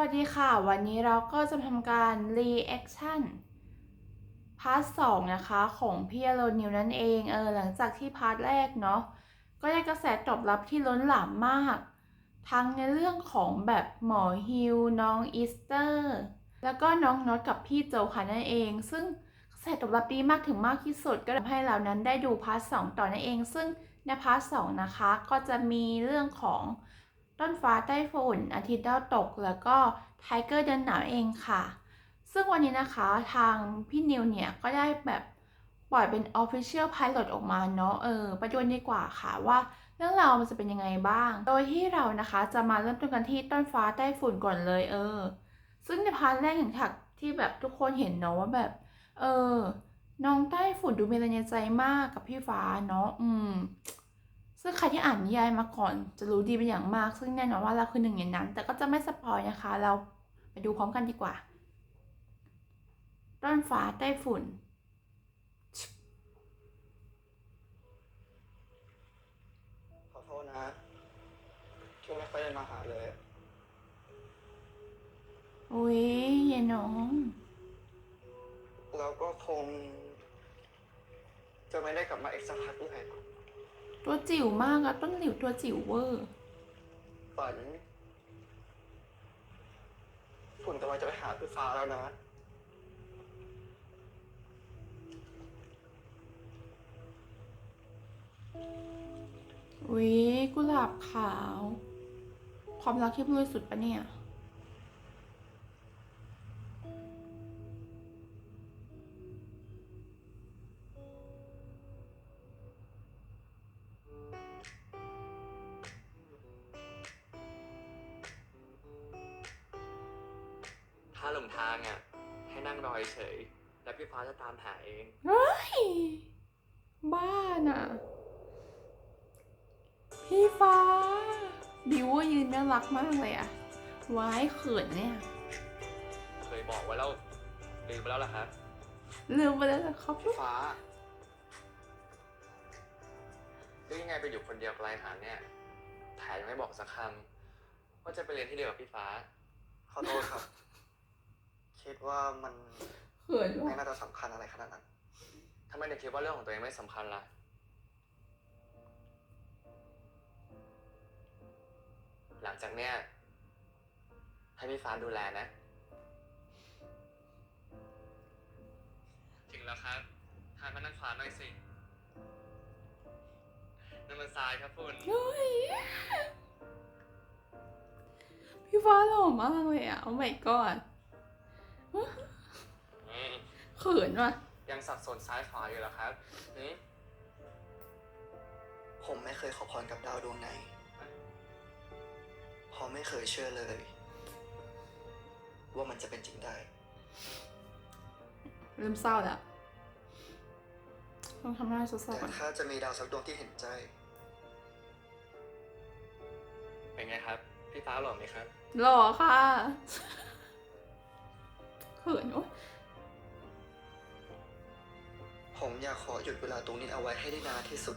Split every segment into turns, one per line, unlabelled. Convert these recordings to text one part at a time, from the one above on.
วัสดีค่ะ วันนี้เราก็จะทำการ reaction พาร์ทสองนะคะของพี่อโรนิวนั่นเองเออหลังจากที่พาร์ทแรกเนาะก็ได้กระแสตอบรับที่ล้นหลามมาก ทั้งในเรื่องของแบบหมอฮิวน้องอีสเตอร์ แล้วก็น้องน็อตกับพี่โจค่ะนั่นเอง ซึ่งกระแสตอบรับดีมากถึงมากที่สุด ก็ทำให้เรานั้นได้ดูพาร์ทสองต่อนั่นเอง ซึ่งในพาร์ทสองนะคะก็จะมีเรื่องของ ต้นฟ้าใต้ฝุ่น อาทิตย์ดาวตก แล้วก็ไทเกอร์เดินหนาวเองค่ะ ซึ่งวันนี้นะคะทางพี่นิวเนี่ย ก็ได้แบบปล่อยเป็น Official Pilot ออกมาเนาะเออไปดูดีกว่าค่ะว่าเรื่องราวมันจะเป็นยังไงบ้าง โดยที่เรานะคะจะมาเริ่มต้นกันที่ต้นฟ้าใต้ฝุ่นก่อนเลยเออ ซึ่งในพาร์ทแรกอย่างถักที่แบบทุกคนเห็นเนาะว่าแบบ เออน้องใต้ฝุ่นดูมีอะไรในใจมากกับพี่ฟ้าเนาะอืม ซึ่งใครที่อ่านนิยายมาก่อนจะรู้ดีเป็นอย่างมาก ซึ่งแน่นอนว่าเราคือหนึ่งในนั้น แต่ก็จะไม่สปอยนะคะ เราไปดูพร้อมกันดีกว่าต้นฟ้าใต้ฝุ่น
ขอโทษนะที่ไม่ค่อยได้มาหาเลย
อุ้ยเยน้อง
เราก็คง จะไม่ได้กลับมาอีกสักพักใหญ่
ตัวจิ๋วมากอะต้นหลิวตัวจิ๋วเวอร์
ฝันฝุ่นกำลังจะไปหาพี่ฟ้าแล้วนะ
อุ้ยกุหลาบขาว ความรักที่บริสุทธิ์ปะเนี่ย กมากเลยอะว้ายเขินเนี่ย
เคยบอกไว้แล้วลืมไปแล้วล่ะครับ
ลืมไปแล้วเหรอครับ
พี่ฟ้า
หรือยังไงไปอยู่คนเดียวไกลหาเนี่ยแถมยังไม่บอกสักคำว่าจะไปเรียนที่เดียวกับพี่ฟ้า
ขอโทษครับ คิดว่ามัน
เขิน
ไม่
ว่ะ
น่าจะสำคัญอะไรขนาดนั้น
ทำไมถึงคิดว่าเรื่องของตัวเองไม่สำคัญล่ะ หลังจากเนี้ยให้พี่ฟ้าดูแลนะ ถึงแล้วครับทานมานั่งฟ้าหน่อยสินั่นมันทรายครับคุณ
เฮ้ยพี่ฟ้าหล่อมากเลยอะโอ้ my god
อืม
เขินว่ะ
ยังสับสนซ้ายขวาอยู่เหรอครับหืม
ผมไม่เคยขอพรกับดาวดวงไหนเพราะไม่เคยเชื่อเลย ว่ามันจะเป็นจริงได้
เริ่มเศร้าแล้วต้องทำหน้าเศร้า
แต่
ๆก่อน
ถ้าจะมีดาวสักดวงที่เห็นใจ
เป็นไงครับ พี่ฟ้าหล่อไหมครับ
หล่อค่ะเขินโอ๊ย
ผมอยากขอหยุดเวลาตรงนี้เอาไว้ให้ได้นานที่สุด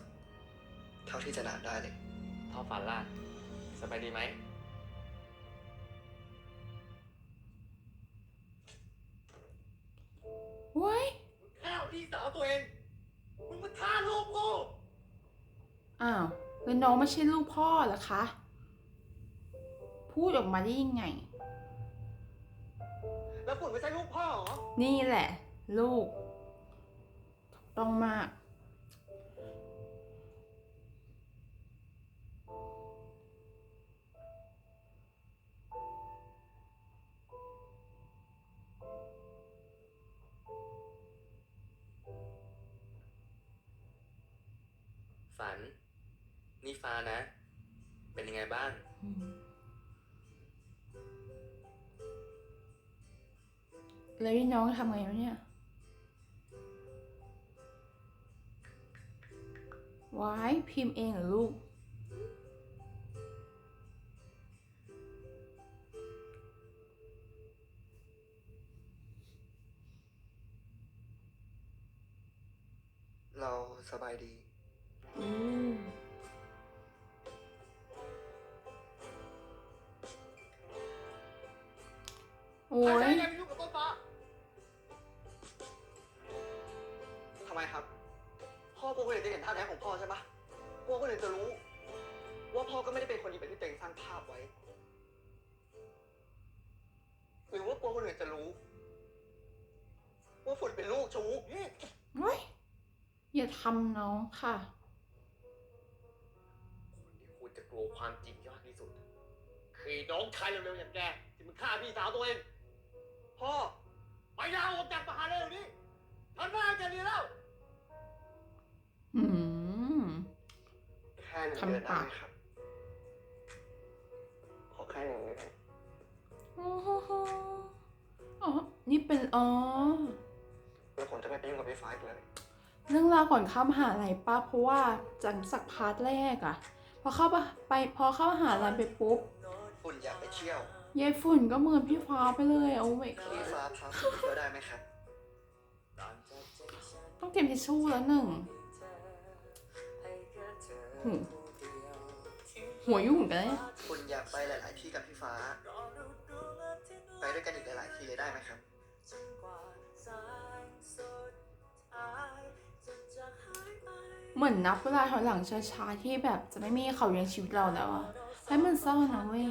เท่าที่จะนานได้เลย
ทอฝันล่ะสบายดีไหม
เว้ย
ข้าวพี่สาวตัวเองมึงมาฆ่าลูกกู
อ้าวแล้วน้องไม่ใช่ลูกพ่อเหรอคะ พูดออกมาได้ยังไง
แล้วฝุ่นไม่ใช่ลูกพ่อเหรอ
นี่แหละ ลูกถูกต้องมาก
นี่ฟ้านะ เป็นยังไงบ้าง
อืมแล้วนี่น้องทำไงวะเนี่ยว้ายพิมพ์เองเหรอลูก
เราสบายดี
อืม โอ้
ใคร
ย
จะให้แกไปยุ่งกับต้นฟ้า
ทำไมครับ พ่อกลัวคนอื่นจะเห็นท่าแท้ของพ่อใช่ปะกลัวคนอื่นจะรู้ ว่าพ่อก็ไม่ได้เป็นคนดีแบบที่ตัวเองสร้างภาพไว้ หรือว่ากลัวคนอื่นจะรู้ ว่าฝุ่นเป็นลูกชู้
เฮ้ยอย่าทำน้องค่ะ
คนที่ควรจะกลัวความจริงยากที่สุด คือไอ้น้องชายเร็วๆอย่างแกที่มันฆ่าพี่สาวตัวเอง
พ่อ
ไปลาออกจากมหาลัยเดี๋ยวนี้ทันหน้าแกเรียนแล้ว
อืม
แค่หนึ่ง
ทำ
เดือนได้
ปาก
ไหมครับ ขอแค่หนึ่งเดือน
โอ้โหอ๋อ นี่เป็น อ๋อ
แล้วผมจะไม่ไปยุ่งกับพี่ฟ้าอีกเลย
เรื่องราวก่อนเข้ามหาลัยป้าเพราะว่าจากจากพาร์ทแรกอะพอเข้าไปไปพอเข้ามหาลัยไปปุ๊บ
ฝุ่นอยากไปเที่ยว
ยายฝุ่นก็เหมือนพี่ฟ้าไปเลยโอ้ไม่
พี่ฟ้าพาฝุ่นเที่ยวได้ไหมครับ
ต้องเตรียมทิชชู่แล้วหนึ่งหูหัวยุ่งเหมือนกันเนี่ย
คุณอยากไปหลาย ๆ ที่กับพี่ฟ้า ไปด้วยกันอีกหลาย ๆ ที่เลยได้ไหมครับ
เหมือนนับเวลาถอยหลังช้า ๆ ที่แบบจะไม่มีเขาอยู่ในชีวิตเราแล้วอะให้มันเศร้านะเว้ย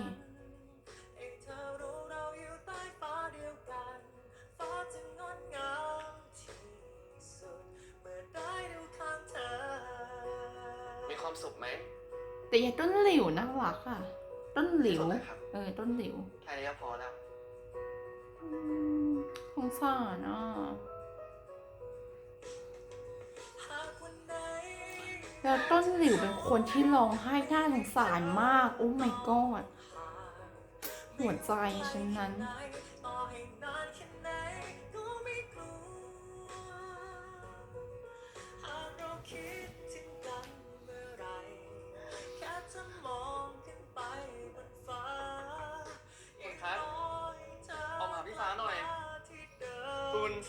นหลิวน่ารักอะต้นหลิว
สุดเลยครับ
เออ ต้นหลิว
แค่นี้ก็พอแล้ว
อืมสงสารอะแล้วต้นหลิวเป็นคนที่ร้องไห้น่าสงสารมาก โอ้ my god หัวใจฉันนั้น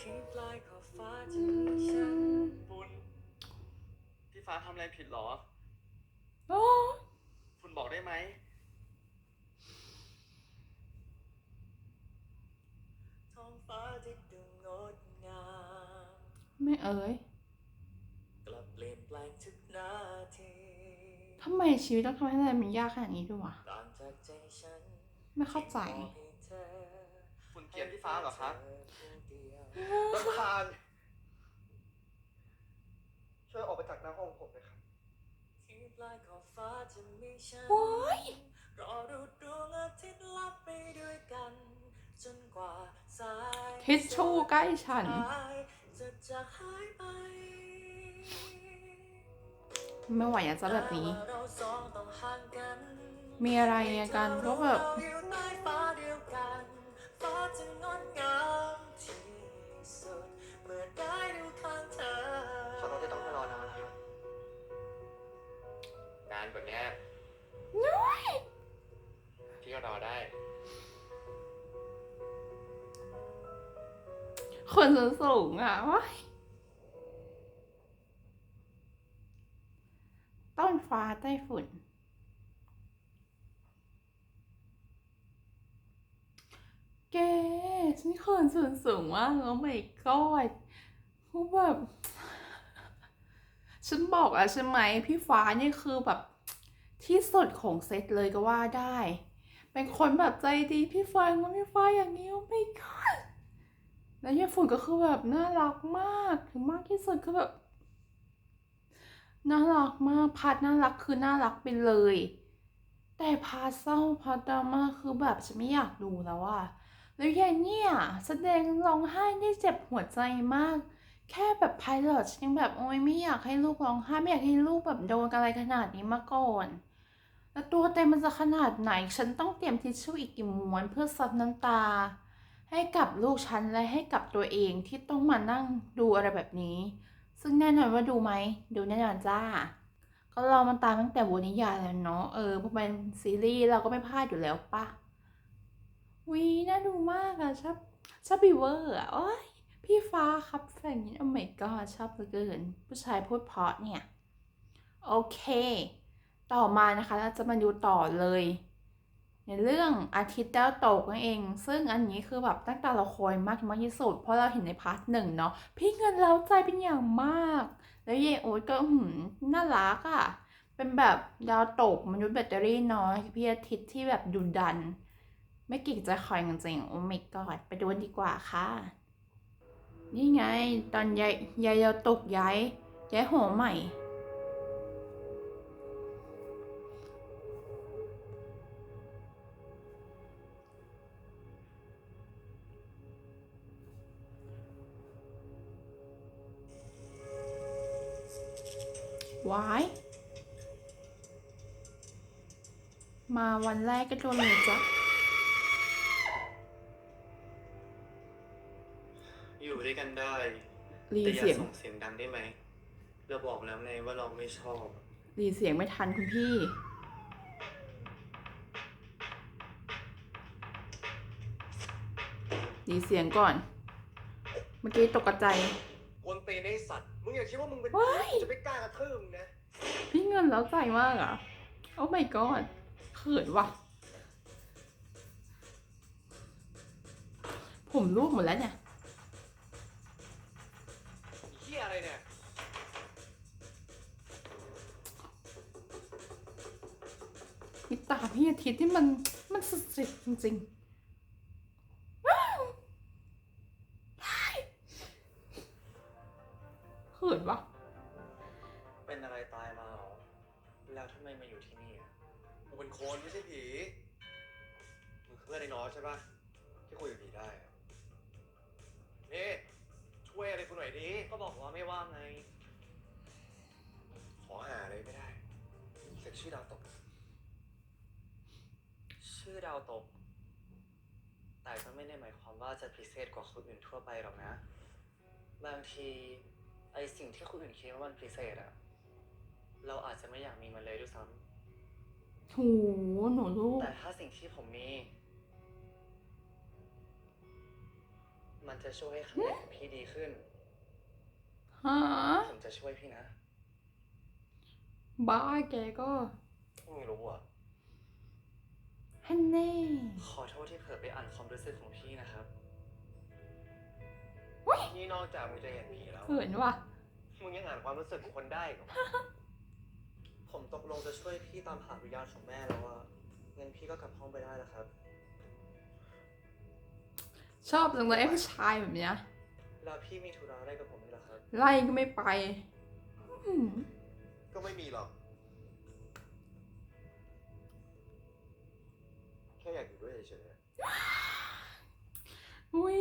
คุณอืมคุณพี่ฟ้าทำอะไรผิดเหรอ
โอ้
คุณบอกได้ไหม
ท้องฟ้าที่ดูงดงาม
ไม่เอ๋ย
กลับเปลี่ยนแปลงทุกนาที
ทำไมชีวิตต้องทำให้อะไรมันยากขนาดนี้ด้วยวะ
ต่างจากใจฉัน
ไม่เข้าใจ
บอกให้เธอ
คุณเกลียดพี่ฟ้าเหรอครับ
รำคาญช่วยออกไปจากหน้าห้องผมเลยครับ
ที่ปลายขอบฟ้าจะมีฉัน
โอ๊ย
รอดูดวงอาทิตย์ลับไปด้วยกัน จนกว่าสาย
ทิชชู่ใกล้ฉัน
จะจะหายไป
ไม่ไหวอยากจะแบบนี้
เราสองต้องห่างกัน
มีอะไรกันก็แบบ ฉันคนสูงสูงมากแล้วไม่กอดคือแบบฉันบอกแล้วใช่ไหมพี่ฟ้านี่คือแบบที่สุดของเซตเลยก็ว่าได้ เป็นคนแบบใจดีพี่ฟ้าก็พี่ฟ้าอย่างนี้โอ้ไม่กอดแล้วยายฝุ่นก็คือแบบน่ารักมากถึงมากที่สุดคือแบบน่ารักมากพาร์ทน่ารักคือน่ารักไปเลย แต่พาร์ทเศร้าพาร์ทดราม่าคือแบบฉันไม่อยากดูแล้วอะ แล้วยายเนี่ยแสดงร้องไห้ได้เจ็บหัวใจมาก แค่แบบไพลอตฉันยังแบบโอ๊ยไม่อยากให้ลูกร้องไห้ไม่อยากให้ลูกแบบโดนอะไรขนาดนี้มาก่อนแล้วตัวเต็มมันจะขนาดไหน ฉันต้องเตรียมทิชชู่อีกกี่ม้วนเพื่อซับน้ำตา ให้กับลูกฉันและให้กับตัวเองที่ต้องมานั่งดูอะไรแบบนี้ ซึ่งแน่นอนว่าดูไหมดูแน่นอนจ้าก็เรามันตามตั้งแต่บทนิยายแล้วเนาะเออพอเป็นซีรีส์เราก็ไม่พลาดอยู่แล้วปะ วีน่าดูมากอะชอบชอบบีเวอร์อะโอ้ยพี่ฟ้าครับแฟนนี้โอ้ my god ชอบเหลือเกิน ผู้ชายพูดเพราะเนี่ย โอเค ต่อมานะคะเราจะมาดูต่อเลย ในเรื่องอาทิตย์ดาวตกนั่นเอง ซึ่งอันนี้คือแบบตั้งแต่เราคอยมากมากที่สุด เพราะเราเห็นในพาร์ทหนึ่งเนาะพี่เงินเราใจเป็นอย่างมาก แล้วเยโอ๊ตก็หืมน่ารักอะ่ะเป็นแบบดาวตกมนุษย์แบตเตอรี่น้อยพี่อาทิตย์ที่แบบดุดัน ไม่เก่งใจคอยจริงๆโอ้ my god ไปดูนดีกว่าค่ะ นี่ไง ตอนยายยายดาตกย้ายย้ายหัวใหม่วายมาวันแรกก็โดนเลยจ้ะ
ได้
รี
แต่อย่า
เสียง
ส่งเสียงดังได้ไหมเราบอกแล้วไงว่าเราไม่ชอบ
รีเสียงไม่ทันคุณพี่ รีเสียงก่อน เมื่อกี้ตกกระใจาย
กวนตีนไอ้สัตว์ มึงอย่าคิดว่ามึงเป็น
ว้าย
จะไม่กล้ากระทืบมึงนะ
พี่เงินแล้วใจมากอะ โอ้ my god เขินว่ะ ผมรูปหมดแล้วเนี่ย มีตาพี่อาทิตย์ที่มันมันสุดๆจริงๆว้าวเขินวะ
เป็นอะไรตายมาเหรอแล้วทำไมมาอยู่ที่นี่อะ
กูเป็นคนไม่ใช่ผีมึงคือเพื่อนไอ้น้อยใช่ปะที่คุยกับผีได้อะนี่ช่วยอะไรกูหน่อยดิ
ก็บอกว่าไม่ว่างไง
ขอหาอะไรไม่ได้ ชื่อดาวตก
แต่ก็ไม่ได้หมายความว่าจะพิเศษกว่าคนอื่นทั่วไปหรอกนะ บางทีไอสิ่งที่คนอื่นคิดว่ามันพิเศษอะเราอาจจะไม่อยากมีมันเลยด้วยซ้
โหหนูลูำก
แต่ถ้าสิ่งที่ผมมี มันจะช่วยให้คะแนนของพี่ดีขึ้น
ฮะ
ผมจะช่วยพี่นะ
บ้าแกก็
มึงรู้อะ
ฮันเน่
ขอโทษที่เผลอไปอ่านความรู้สึกของพี่นะครับ
นี่นอกจากมึงจะเห็นผีแล้ว
เขินว่ะ
มึงยังอ่านความรู้สึกของคนได้อีกเหรอ
ผมตกลงจะช่วยพี่ตามหาวิญญาณของแม่แล้วอะงั้นพี่ก็กลับห้องไปได้แล้วครับ
ชอบจังเลยไอ้ผู้ชายแบบเนี้ย
แล้วพี่มีธุระอะไรกับผมไหมล่ะครับ
ไล่ก็ไม่ไป อืม
ก็ไม่มีหรอก
อุ้ย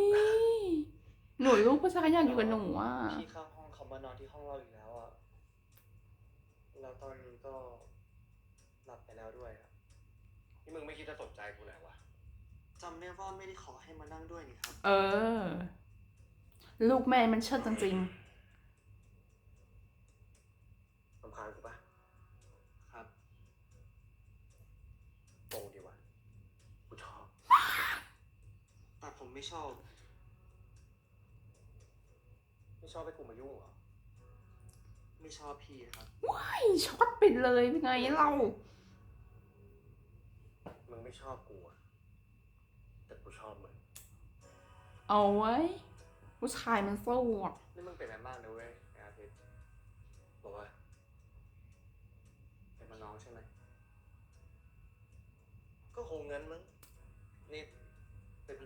หนูลูกผู้ชายอยากอยู่กับหนูอะ
พี่ข้างห้องเขามานอนที่ห้องเราอีกแล้วอะแล้วตอนนี้ก็หลับไปแล้วด้วยอะ
นี่มึงไม่คิดจะสนใจกูเลยวะ
จำได้ว่าไม่ได้ขอให้มานั่งด้วยนี่ครับ
เออ ลูกแม่มันเชิดจริง
รำคาญกูปะ
ครับ
ตรงดีวะกูชอบ
แต่ผม ไม่ชอบ
ไม่ชอบให้กูมายุ่งเหรอ
ไม่ชอบพี่ครับ
ๆว้ายช็อตไปเลยเป็นไงเรา
มึงไม่ชอบกูอะแต่กูชอบมึง
เอาไว้ผู้ชายมันสู้อะ
นี่มึงเป็นอะไรมากนะเว้ยไอ้อาทิตย์
บอกว่า
เป็นมาน้องใช่ไหม
ก็คงงั้นมั้ง
นี่เป็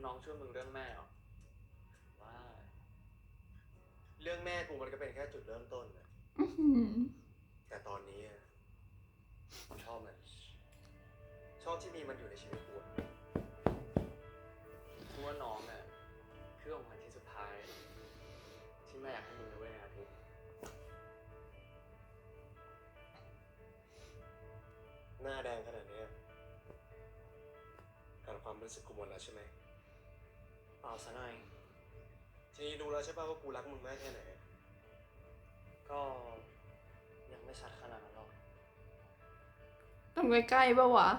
นพี่น้องช่วยมึงเรื่องแม่เหรอว่า
เรื่องแม่กูมันก็เป็นแค่จุดเริ่มต้นนะ
อื้อหือ
แต่ตอนนี้อะกูชอบมัน ชอบที่มีมันอยู่ในชีวิตกูอะ
กูว่าน้องเนี่ยคือของขวัญที่สุดท้าย ที่แม่อยากให้มึงนะเว้ยอาทิตย์
หน้าแดงขนาดเนี้ยอ่านความรู้สึกกูหมดแล้วใช่ไหม
เปล่าซะหน่อย
ทีนี้รู้แล้วใช่ป่ะว่ากูรักมึงมากแค่ไหน
ก็ยังไม่ชัดขนาดนั้นหรอก
ต้องไปใกล้ปะวะ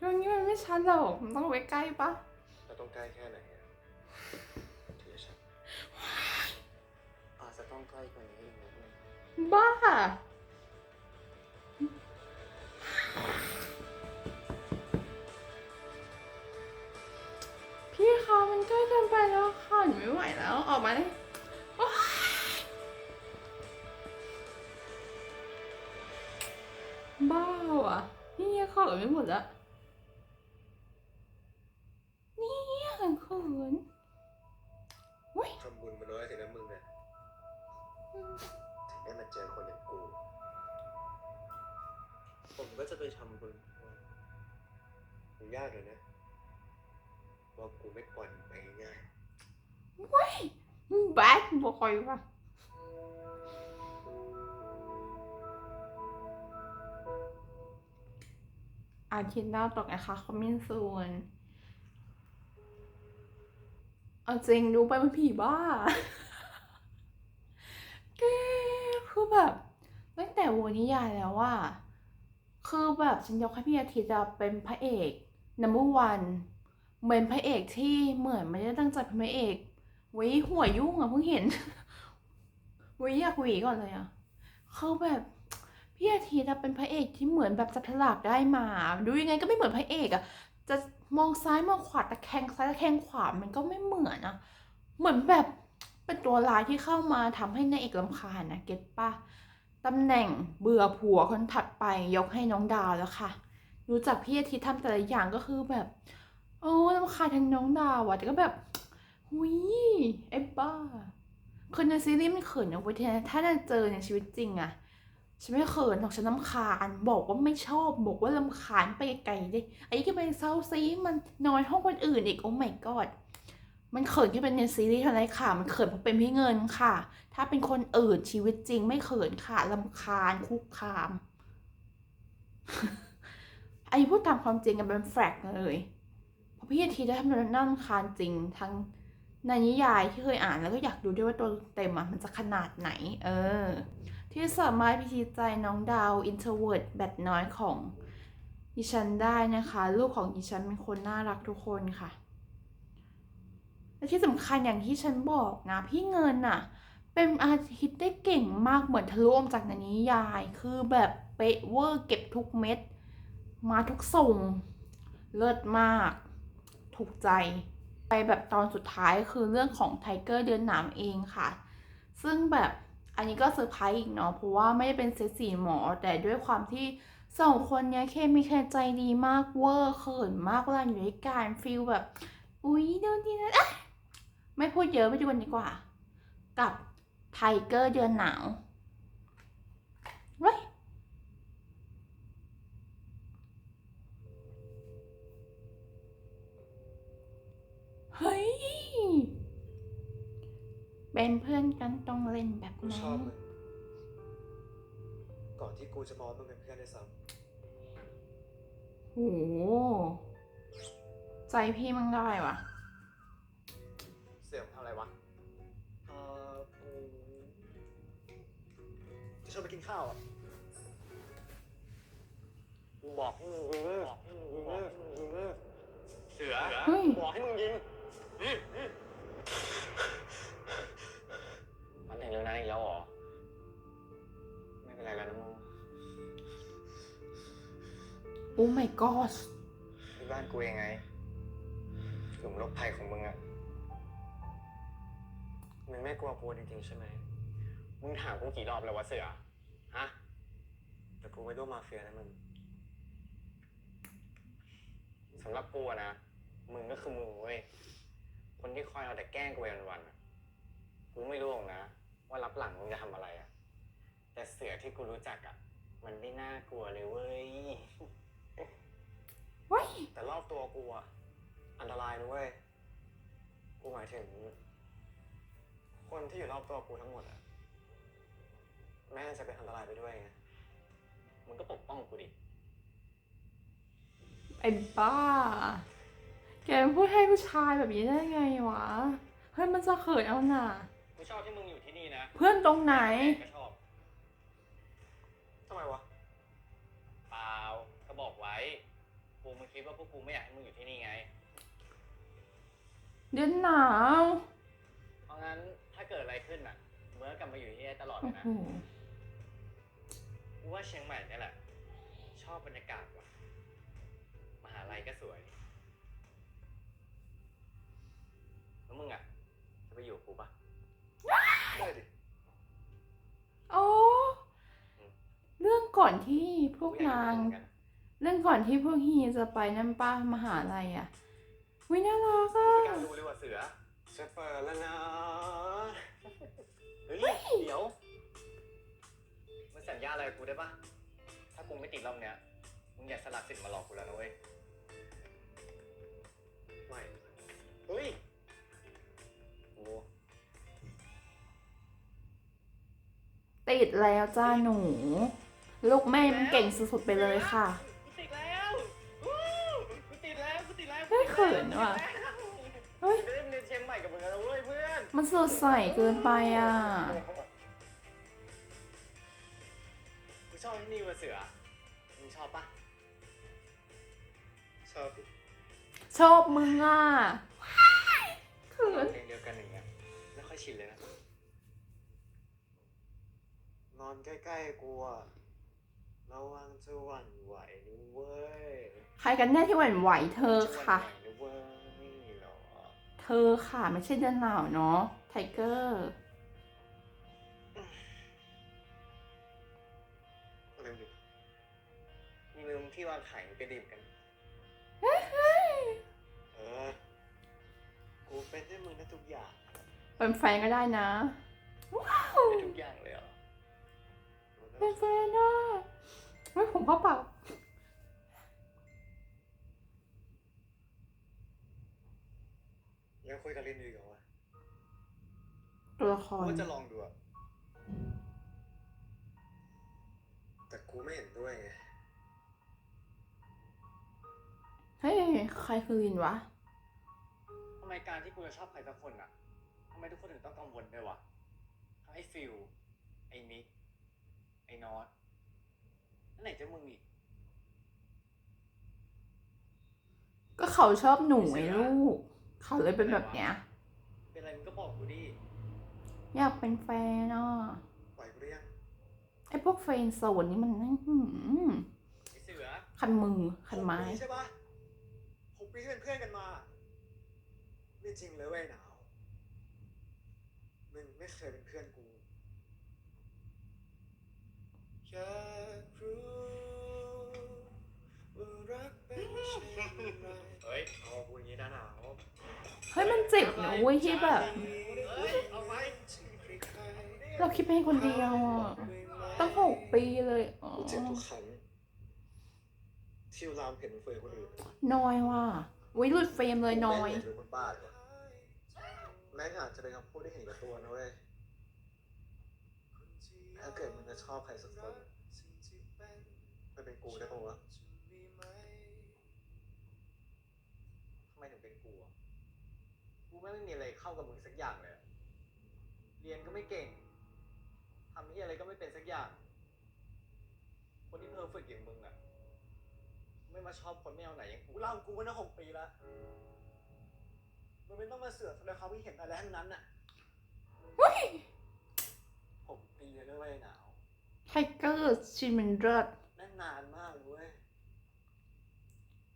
ตรงนี้มันไม่ชัดหรอกมันต้องไปใกล้ปะ
เราต้องใกล้แค่ไหนอะถึงจะชัด
อาจจะต้องใกล้กว่านี้อีกนิดนึง
บ้า คะมันใกล้เกินไปแล้วค่ะหนูไม่ไหวแล้วออกมาเลยบ้าว่ะนี่เข้ากันไม่หมดละเนี่ยเขินว้ย
ทำบุญมาน้อยสินะมึงเนี่ยถึงได้มาเจอคนอย่างกู
ผมก็จะไปทำบุญ
มึงยากเลยนะ ว่ากูไม่ปล่อยมึงไปง่าย
เว้ยแบดบอยว่ะอาทิตย์หน้าตกนะคะคอมมินซูนเอาจริงดูไปมันผีบ้าแกคือแบบตั้งแต่วนิยายแล้วว่า คือแบบฉันยกให้พี่อาทิตย์อะเป็นพระเอก number one เป็นพระเอกที่เหมือนไม่ได้ตั้งใจเป็นพระเอกวิหัวยุ่งอะเพิ่งเห็นวิอยากหวีก่อนเลยอะเขาแบบพี่อาทิตย์เป็นพระเอกที่เหมือนแบบจับฉลากได้มา ดูยังไงก็ไม่เหมือนพระเอกอะจะมองซ้ายมองขวาตะแคงซ้ายตะแคงขวามันก็ไม่เหมือนอะเหมือนแบบเป็นตัวร้ายที่เข้ามาทำให้นายเอกรำคาญนะเก็ตปะตำแหน่งเบื่อผัวคนถัดไปยกให้น้องดาวแล้วค่ะ รู้จักพี่อาทิตย์ทำแต่ละอย่างก็คือแบบ โอ้รำคาญทั้งน้องดาวอะแต่ก็แบบหุยไอ้บ้าคือในซีรีส์มันเขินนะเว้ยถ้าได้เจอในชีวิตจริงอะฉันไม่เขินหรอกฉันลำคาญบอกว่าไม่ชอบบอกว่าลำคาญไปไกลเลยไอ้ก็ไปเศร้าซีมันนอนห้องคนอื่นอีกโอ้ my god มันเขินแค่เป็นในซีรีส์เท่านั้นค่ะ มันเขินเพราะเป็นพี่เงินค่ะ ถ้าเป็นคนอื่นชีวิตจริง ไม่เขินค่ะลำคาญคุกคามไอ้พูดตามความจริงกันเป็นแฟกต์เลย พี่อาทิตย์ได้ทำน่ารำคาญจริงทั้งในนิยายที่เคยอ่านแล้วก็อยากดูด้วยว่าตัวเต็มอะมันจะขนาดไหน เออ ที่สามารถพิชิตใจน้องดาวอินเทอร์เวิร์ดแบบน้อยของดิฉันได้นะคะ ลูกของดิฉันเป็นคนน่ารักทุกคนค่ะ และที่สำคัญอย่างที่ฉันบอกนะพี่เงินน่ะ เป็นอาทิตย์ได้เก่งมากเหมือนทะลุออกจากในนิยาย คือแบบเป๊ะเวอร์เก็บทุกเม็ด มาทุกส่งเลิศมาก ถูกใจ ไปแบบตอนสุดท้ายคือเรื่องของไทเกอร์เดือนหนามเองค่ะ ซึ่งแบบอันนี้ก็เซอร์ไพรส์อีกเนาะเพราะว่าไม่ได้เป็นเซตสีหมอ แต่ด้วยความที่สองคนเนี้ยเคมีแค่ใจดีมากเวอร์เขินมากเวลาอยู่ด้วยกันฟีลแบบ อุ๊ยเดี๋ยวนี้นะอะไม่พูดเยอะไปดูกันดีกว่า กับไทเกอร์เดือนหนาวเว้ย เฮ้ย เป็นเพื่อนกันต้องเล่นแบบ
กู
นั้
ชอบ
น
มึงก่อนที่กูจะมองมึงเป็นเพื่อนด้วยซ้
โห ใจพี่มันได้วะำ
เสี่ยมทำอะไรวะ
เอ่อกูจะชวนไปกินข้าวอะ
กูบอกให้มึงยิงบอกให้มึงยิงบอกให้มึงยิงเสือ
เฮ้ย
บอกให้มึงยิง อ้
my god
ที่บ้านกูเองไงกลุ่มรคภัยของมึงอะมึงไม่กลัวกูจริงๆใช่ไหม มึงถามกูกี่รอบแล้ววะเสือ ฮะ แต่กูไม่ร่วมาเฟียนะมึงสำหรับกูอะนะ มึงก็คือมึงเว้ย คนที่คอยเอาแต่แกล้งกูไปวันๆอะกูไม่รู้หรอกนะ ว่ารับหลังมึงจะทำอะไรอะแต่เสือที่กูรู้จักอะมันไม่น่ากลัวเลยเว้ย
ว้ย
แต่รอบตัวกูอะอันตรายนะเว้ย กูหมายถึง คนที่อยู่รอบตัวกูทั้งหมดอะแม่จะเป็นอันตรายไปด้วยไงมึงก็ปกป้องกูดิ
ไอ้บ้า แกพูดให้ผู้ชายแบบนี้ได้ไงวะ เฮ้ยมันจะเขินเอาหน่า
กูชอบที่มึงอยู่ที่นี่นะ
เพื่อนตรงไหน
ก็ชอบทำไมวะ เปล่าก็บอกไว้กูมึง คิดว่าพวกกูไม่อยากให้มึงอยู่ที่นี่ไง
เดือนหนาว
เพราะงั้นถ้าเกิดอะไรขึ้นอะมึงก็กลับมาอยู่ที่นี่ตลอดเล
โอ้
ยนะ
โห
กูว่าเชียงใหม่เนี่ยแหละ ชอบบรรยากาศว่ะ มหาลัยก็สวยกูปะ
ได้ดิ
โอ้เรื่องก่อนที่พวก
กูอย
นาง
จะรู้เหมือนกัน
เรื่องก่อนที่พวกฮีจะไปนั่นป้ามหาลัยอะวิน่ารักอะ
ไม่กล้าดูเลยว่าเสือ
จะเปิดแล้วนะ
เฮ้ยเดี๋ยวมึงสัญญาอะไรกับกูได้ปะถ้ากูไม่ติดรอบเนี้ยมึงอย่าสลัดสิทธิ์มาหลอกกูแล้วนะเว้ย
ไม่
เฮ้ยกู
ติดแล้วจ้าหนู ลูกแม่มันเก่งสุดๆไปเลยค่ะ นว่ะเฮ้ย
กูได้เรียนเชียงใหม่กับมึงแล้วนะเว้ยเพื่อน
มันสดใสเกินไปอะ
กูชอบที่นี่ว่ะเสือมึงชอบปะ
ชอบดิ
ชอบมึงอะเขิน
เพลงเดียวกันอย่างเงี้ยไม่ค่อยชินเลยนะ
นอนใกล้ๆกูอะระวังจะหวั่นไหวนะเว้ย
ใครกันแน่ที่หวั่นไหวเธอค่ะ
จวันไหนนะ เว้ยเหรอ
เธอค่ะไม่ใช่เดินหนาวเนาะไทเกอร์
ลืมดิ
มีลืมที่วางไข่กระดิ่งกัน
เออ กูเป็นให้มึงได้ทุกอย่าง
เป็นแฟนก็ได้นะ ว้าว
ได้ทุกอย่างเลยเหรอ
เป็นแฟนอะไม่ผมเข้าปาก
ยังคุยกับลินอยู่อีกเหรอวะ
ตัวละค
กู
ร
ว่าจะลองดูอะแต่กูไม่เห็นด้วยไง
เฮ้ยใครคือลินวะ
ทำไมการที่กูจะชอบใครสักคนอะทำไมทุกคนถึงต้องกังวลด้วยวะทั้งไอ้ฟิลไอ้มิกไอ้นอตแล้วไหนจะมึงอีก
ก็เขาชอบหนูไอ้ลูก เขาเลยเป็นแบบเนี้ย
เป็นอะไรมึงก็บอกกูดิ
อยากเป็นแฟนอะ
ปล่อยกูได้ยัง
ไอ้พวกเฟรนด์โซนนี่มันอื้อหือ
ไอ้เสือ
คันมือคันไม้
หกปีใช่ปะหกปีที่เป็นเพื่อนกันมา ไม่จริงเลยเว้ยหนาว มึงไม่เคยเป็นเพื่อนกูอย เฮ้
ย
มันเจ็บนะเว้ยที่แบบ
เฮ้ยเอาไป
เราคิดไปคนเดียวอะตั้งหกปีเลยอ๋อ
กูเจ็บทุกครั้งที่รามเห็นมึงเฟยคนอื่น
น้อยว่ะวิหลุดเฟรมเลยน้อย
แม่งเป็นคนบ้าเลยวะแม่งอาจจะเป็นคำพูดที่เห็นกับตัวนะเว้ยถ้าเกิดมึงจะชอบใครสักคนมันเป็นกูได้ปะวะ
กูไม่มีอะไรเข้ากับมึงสักอย่างเลยอะเรียนก็ไม่เก่งทำที่อะไรก็ไม่เป็นสักอย่าง คนที่เพอร์เฟกต์อย่างมึงอะไม่มาชอบคนไม่เอาไหนอย่างกู
กูเล่ากูมาตั้งหกปีแล้วมันไม่ต้องมาเสือกแสดงความคิดเห็นอะไรทั้งนั้นน่ะหกปีเลยด้วยหนาว
ไทเกอร์ชินมันเลิศ
นั่นนานมากเลยเว้ย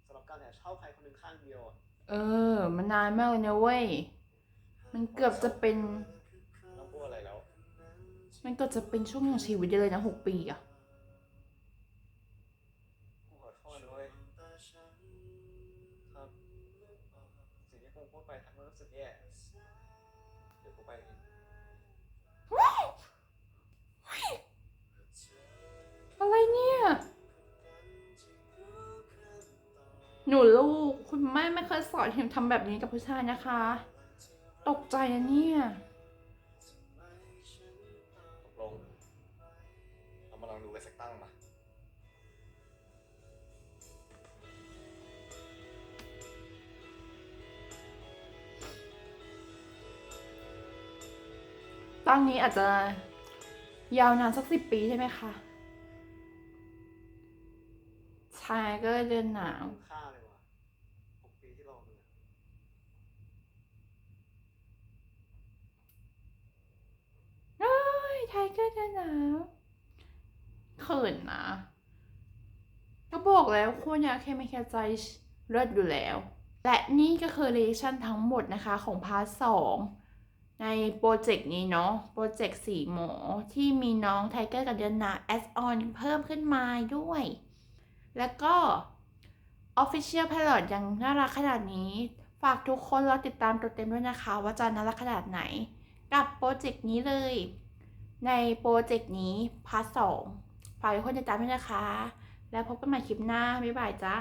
สำหรับการแอบชอบใครคนหนึ่งข้างเดียวอะ
เออ มันนานมากเลยนะเว้ย มันเกือบจะเป็น
ต้องพูดอะไรแล้ว
มันเกือบจะเป็นช่วงของชีวิตเลยนะหกปีอะ
กูขอโทษด้วย ครับ สิ่งที่กูพูดไปทำให้รู้สึกแย่ เดี๋ยวกูไปเอง
อะไรเนี่ย หนูลูกคุณแม่ไม่เคยสอนให้ทำแบบนี้กับผู้ชายนะคะ ตกใจนะเนี่ย
ตกลงเรามาลองดูกันสักตั้งมา
ตั้งนี้อาจจะยาวนานสักสิบปีใช่ไหมคะชายก็เดินหนาว
คุ้มค่าเลยว่ะหกปีที่รอมึงอะ
เอ้ย ไทเกอร์จะหนาวเขินนะ ก็บอกแล้วคุณอยากแค่ไม่แค่ใจเลิศอยู่แล้ว และนี่ก็คือเรชั่นทั้งหมดนะคะของพาร์ทสองในโปรเจกต์นี้เนาะโปรเจกต์สีหมอที่มีน้องไทเกอร์กับเดือนนาแอดออนเพิ่มขึ้นมาด้วย แล้วก็ Official Pilot ยังน่ารักขนาดนี้ ฝากทุกคนรอติดตามตัวเต็มด้วยนะคะ ว่าจะน่ารักขนาดไหน กับโปรเจกต์นี้เลย ในโปรเจกต์นี้พาร์ทสองฝากทุกคนติดตามด้วยนะคะ แล้วพบกันใหม่คลิปหน้า บ๊ายบายจ้า